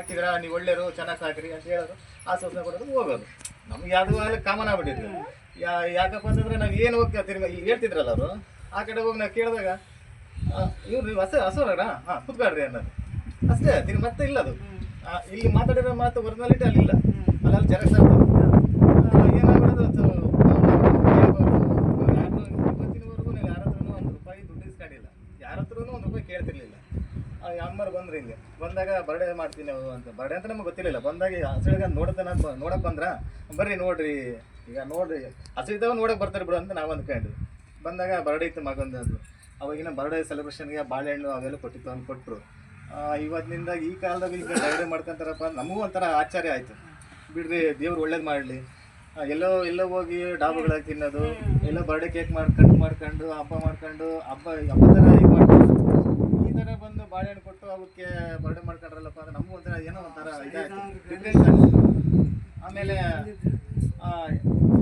ಹಾಕಿದ್ರ ನೀವು ಒಳ್ಳೆಯರು ಚೆನ್ನಾಗಿ ಸಾಕ್ರಿ ಅಂತ ಹೇಳೋದು ಆಶ್ವಾಸನೆ ಕೊಡೋದು ಹೋಗೋದು. ನಮ್ಗೆ ಅದು ಅಲ್ಲಿ ಕಾಮನ್ ಆಗ್ಬಿಟ್ಟಿದ್ರು ಯಾ, ಯಾಕಪ್ಪ ಅಂತಂದ್ರೆ ನಾವು ಏನು ಹೋಗ್ತೀವಿ ತಿರ್ಗಿ ಹೇಳ್ತಿದ್ರಲ್ಲ ಅವರು, ಆ ಕಡೆ ಹೋಗಿ ನಾವು ಕೇಳಿದಾಗ ಇವ್ರು ನೀವು ಹಸ ಹಸುರಣ ಹಾಂ, ಕುತ್ಕೊಳ್ರಿ ಅನ್ನೋದು. ಅಷ್ಟೇ, ತಿರ್ಗಿ ಮತ್ತೆ ಇಲ್ಲ ಅದು. ಇಲ್ಲಿ ಮಾತಾಡಿರೋ ಮಾತು ಒರಿಜಿನಾಲಿಟಿ ಅಲ್ಲಿ ಇಲ್ಲ. ಜನ ಜೆರಾಕ್ಸ್ ಆಗ್ತದೆ. ಏನಾಗ್ಬಿಡೋದು ಯಾರ ಹತ್ರನೂ ಒಂದು ರೂಪಾಯಿ ಯಾರ ಹತ್ರನೂ ಒಂದು ರೂಪಾಯಿ ಕೇಳ್ತಿರ್ಲಿಲ್ಲ. ಅಮ್ಮರು ಬಂದ್ರಿ ಇಲ್ಲಿ. ಬಂದಾಗ ಬರ್ಡೇ ಮಾಡ್ತೀನಿ ಅಂತ. ಬರ್ಡೆ ಅಂತ ನಮ್ಗೆ ಗೊತ್ತಿರಲಿಲ್ಲ. ಬಂದಾಗ ಹಸಿಳಿಗೆ ನೋಡ್ತಾನೆ ನೋಡಕ್ ಬಂದ್ರ? ಬರ್ರಿ ನೋಡ್ರಿ. ಈಗ ನೋಡ್ರಿ. ಹಸಿಳಿದವ ನೋಡಕ್ ಬರ್ತಾರೆ ಬಿಡು ಅಂತ ನಾವು ಅಂದ್ಕೊಂಡ್ವಿ. ಬಂದಾಗ ಬರ್ಡೇ ಇತ್ತು ಮಗಂದು ಅಂದ್ರು ಅವಾಗಿನ ಬರ್ಡೇ ಸೆಲೆಬ್ರೇಷನ್ಗೆ ಬಾಳೆಹಣ್ಣು ಅವೆಲ್ಲ ಕೊಟ್ಟಿತ್ತು ಅಂತ ಕೊಟ್ಟರು ಇವತ್ತಿನಿಂದ ಈ ಕಾಲದಾಗ ಈಗ ಬರ್ಡೇ ಮಾಡ್ಕೊಂತಾರಪ್ಪ ನಮಗೂ ಒಂಥರ ಆಶ್ಚರ್ಯ ಆಯ್ತು. ಬಿಡ್ರಿ, ದೇವ್ರು ಒಳ್ಳೇದು ಮಾಡಲಿ. ಎಲ್ಲೋ ಎಲ್ಲೋ ಹೋಗಿ ಡಾಬಾಗಳಾಗಿ ತಿನ್ನೋದು, ಎಲ್ಲೋ ಬರ್ಡೇ ಕೇಕ್ ಮಾಡಿ ಕಟ್ ಮಾಡ್ಕೊಂಡು, ಹಬ್ಬ ಮಾಡ್ಕೊಂಡು, ಹಬ್ಬ ಹಬ್ಬ ಥರ ಇದು ಮಾಡ್ಕೊಂಡು ಈ ಥರ ಬಂದು ಬಾಳೆಹಣ್ಣು ಕೊಟ್ಟು ಅವಕ್ಕೆ ಬರ್ಡೇ ಮಾಡ್ಕೊಂಡ್ರಲ್ಲಪ್ಪ ಅಂದ್ರೆ ನಮಗೂ ಒಂಥರ ಏನೋ ಒಂಥರ ಇದಾಯ್ತು. ಆಮೇಲೆ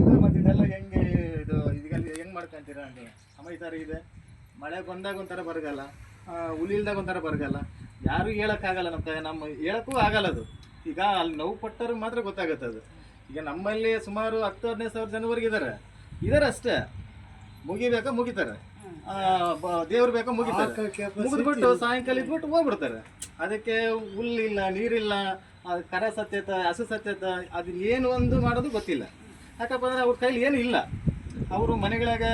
ಇದು ಮತ್ತೆ ಇದೆಲ್ಲ ಹೆಂಗೆ ಇದು ಇದೆಲ್ಲ ಹೆಂಗೆ ಮಾಡ್ಕೊಂತೀರಾ ನೀವು ಅಮ್ಮ ಈ ಥರ ಇದೆ. ಮಳೆ ಬಂದಾಗ ಒಂಥರ ಬರಗಾಲ ಆ, ಹುಲಿ ಇಲ್ದಾಗ ಒಂಥರ ಬರಗಾಲ ಯಾರು ಹೇಳೋಕ್ಕಾಗಲ್ಲ ನಮ್ಮ ಕೈ ನಮ್ಮ ಹೇಳಕ್ಕೂ ಆಗಲ್ಲ ಅದು. ಈಗ ಅಲ್ಲಿ ನೋವು ಪಟ್ಟವ್ರಿಗೆ ಮಾತ್ರ ಗೊತ್ತಾಗುತ್ತೆ ಅದು. ಈಗ ನಮ್ಮಲ್ಲಿ ಸುಮಾರು ಹತ್ತು ಹದಿನೈದು ಸಾವಿರ ಜನವರೆಗೆ ಇದ್ದಾರೆ ಇದಾರೆ ಅಷ್ಟೇ. ಮುಗಿಬೇಕಾ ಮುಗಿತಾರೆ. ದೇವ್ರು ಬೇಕಾ ಮುಗಿತಾರೆ. ಮುಗಿದ್ಬಿಟ್ಟು ಸಾಯಂಕಾಲ ಇದ್ಬಿಟ್ಟು ಹೋಗ್ಬಿಡ್ತಾರೆ. ಅದಕ್ಕೆ ಹುಲ್ಲಿಲ್ಲ ನೀರಿಲ್ಲ ಅದು ಕರ ಸತ್ಯತ ಹಸು ಸತ್ಯತ ಅದು ಏನು ಒಂದು ಮಾಡೋದು ಗೊತ್ತಿಲ್ಲ. ಯಾಕಪ್ಪ ಅಂದ್ರೆ ಅವ್ರ ಕೈಲಿ ಏನು ಇಲ್ಲ. ಅವರು ಮನೆಗಳಾಗ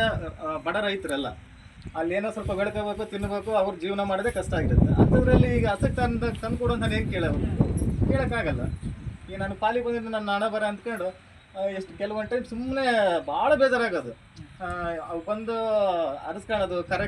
ಬಡ ರೈತರಲ್ಲ. ಅಲ್ಲಿ ಏನೋ ಸ್ವಲ್ಪ ಬೆಳ್ಕೋಬೇಕು ತಿನ್ನಬೇಕು ಅವ್ರ ಜೀವನ ಮಾಡೋದೇ ಕಷ್ಟ ಆಗಿರುತ್ತೆ. ಅಂಥದ್ರಲ್ಲಿ ಈಗ ಹಸಕ್ಕೆ ತಂದು ತಂದು ಕೊಡು ಅಂತ ಏನು ಕೇಳೋರು ಕೇಳೋಕ್ಕಾಗಲ್ಲ. ಈಗ ನಾನು ಪಾಲಿ ಬಂದಿದ್ದು ನನ್ನ ಹಣ ಬರ ಅಂದ್ಕೊಂಡು ಎಷ್ಟು ಕೆಲವೊಂದು ಟೈಮ್ ಸುಮ್ಮನೆ ಭಾಳ ಬೇಜಾರಾಗೋದು. ಬಂದು ಅರಸ್ಕೊಳ್ಳೋದು ಕರೆ